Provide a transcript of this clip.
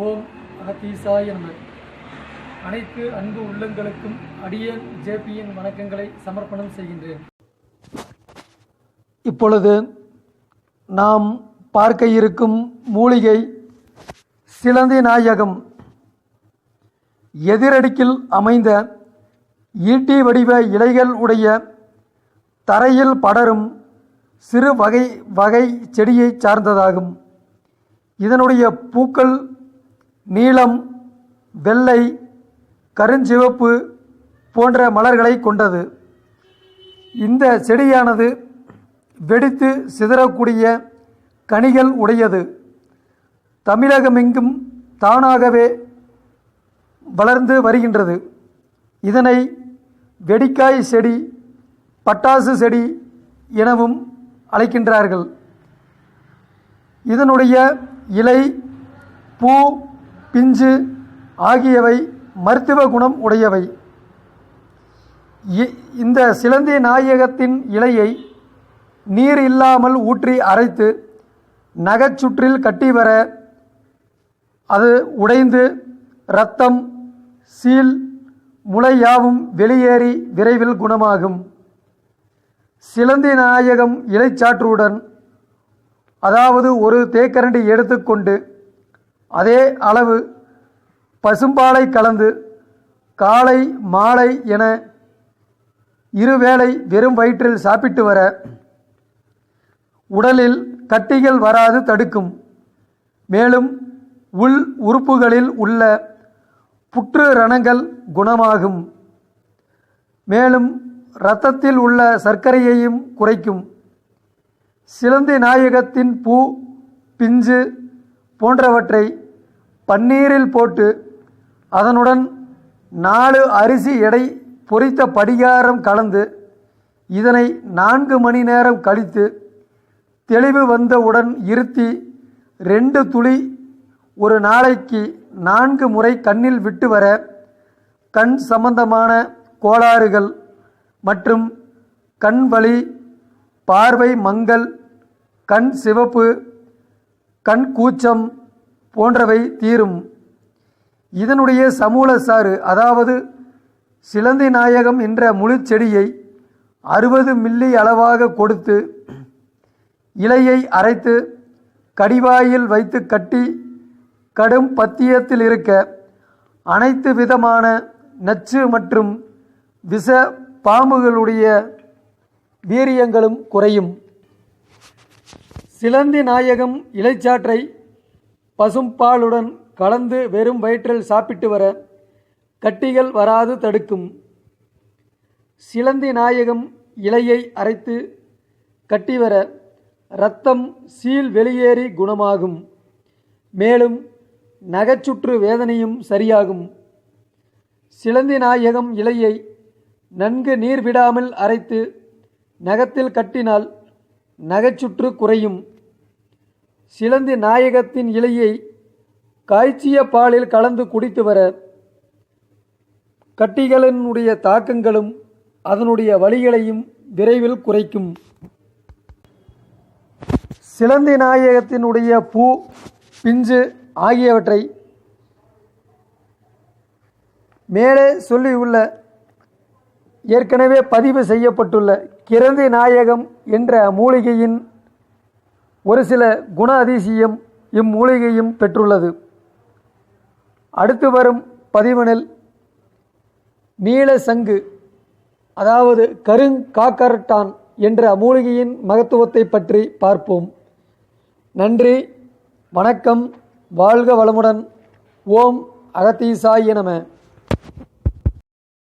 ஓம் அகத்தீசாய நம அனைத்து அன்பு உள்ளங்களுக்கும் அடியேன் ஜேபியின் வணக்கங்களை சமர்ப்பணம் செய்கின்றேன். இப்பொழுது நாம் பார்க்க இருக்கும் மூலிகை சிலந்தி நாயகம். எதிரடுக்கில் அமைந்த ஈட்டி வடிவ இலைகள் உடைய தரையில் படரும் சிறு வகை வகை செடியை சார்ந்ததாகும். இதனுடைய பூக்கள் நீலம் வெள்ளை கருஞ்சிவப்பு போன்ற மலர்களை கொண்டது. இந்த செடியானது வெடித்து சிதறக்கூடிய கனிகள் உடையது. தமிழகமெங்கும் தானாகவே வளர்ந்து வருகின்றது. இதனை வெடிக்காய் செடி பட்டாசு செடி எனவும் அழைக்கின்றார்கள். இதனுடைய இலை பூ பிஞ்சு ஆகியவை மருத்துவ குணம் உடையவை. இ- இந்த சிலந்தி நாயகத்தின் இலையை நீர் இல்லாமல் ஊற்றி அரைத்து நகைச்சுற்றில் கட்டி வர அது உடைந்து இரத்தம் சீல் முளை யாவும் வெளியேறி விரைவில் குணமாகும். சிலந்தி நாயகம் இலைச்சாற்றுடன் அதாவது ஒரு தேக்கரண்டி எடுத்துக்கொண்டு அதே அளவு பசும்பாலை கலந்து காலை மாலை என இருவேளை வெறும் வயிற்றில் சாப்பிட்டு வர உடலில் கட்டிகள் வராது தடுக்கும். மேலும் உள் உறுப்புகளில் உள்ள புற்று ரணங்கள் குணமாகும். மேலும் இரத்தத்தில் உள்ள சர்க்கரையையும் குறைக்கும். சிலந்தி நாயகத்தின் பூ பிஞ்சு போன்றவற்றை பன்னீரில் போட்டு அதனுடன் நாலு அரிசி எடை பொரித்த படிகாரம் கலந்து இதனை நான்கு மணி நேரம் கழித்து தெளிவு வந்தவுடன் இருத்தி ரெண்டு துளி ஒரு நாளைக்கு நான்கு முறை கண்ணில் விட்டு வர கண் சம்பந்தமான கோளாறுகள் மற்றும் கண் வலி பார்வை மங்கல் கண் சிவப்பு கண் கூச்சம் போன்றவை தீரும். இதனுடைய சமூல சாறு அதாவது சிலந்தி நாயகம் என்ற முழு செடியை அறுபது மில்லி அளவாக கொடுத்து இலையை அரைத்து கடிவாயில் வைத்து கட்டி கடும் பத்தியத்தில் இருக்க அனைத்து விதமான நச்சு மற்றும் விஷ பாம்புகளுடைய வீரியங்களும் குறையும். சிலந்தி நாயகம் இலைச்சாற்றை பசும்பாலுடன் கலந்து வெறும் வயிற்றில் சாப்பிட்டு வர கட்டிகள் வராது தடுக்கும். சிலந்தி நாயகம் இலையை அரைத்து கட்டி வர இரத்தம் சீல் வெளியேறி குணமாகும். மேலும் நகைச்சுற்று வேதனையும் சரியாகும். சிலந்தி நாயகம் இலையை நன்கு நீர் விடாமல் அரைத்து நகத்தில் கட்டினால் நகைச்சுற்று குறையும். சிலந்தி நாயகத்தின் இலையை காய்ச்சிய பாலில் கலந்து குடித்து வர கட்டிகளினுடைய தாக்கங்களும் அதனுடைய வலிகளையும் விரைவில் குறைக்கும். சிலந்தி நாயகத்தினுடைய பூ பிஞ்சு ஆகியவற்றை மேலே சொல்லியுள்ள ஏற்கனவே பதிவு செய்யப்பட்டுள்ள கிரந்தி நாயகம் என்ற மூலிகையின் ஒரு சில குண அதிசயம் இம்மூலிகையும் பெற்றுள்ளது. அடுத்து வரும் பதிவினில் நீல சங்கு அதாவது கருங்காக்கரட்டான் என்ற அமூலிகையின் மகத்துவத்தை பற்றி பார்ப்போம். நன்றி வணக்கம் வாழ்க வளமுடன். ஓம் அகத்தீசாய் எனம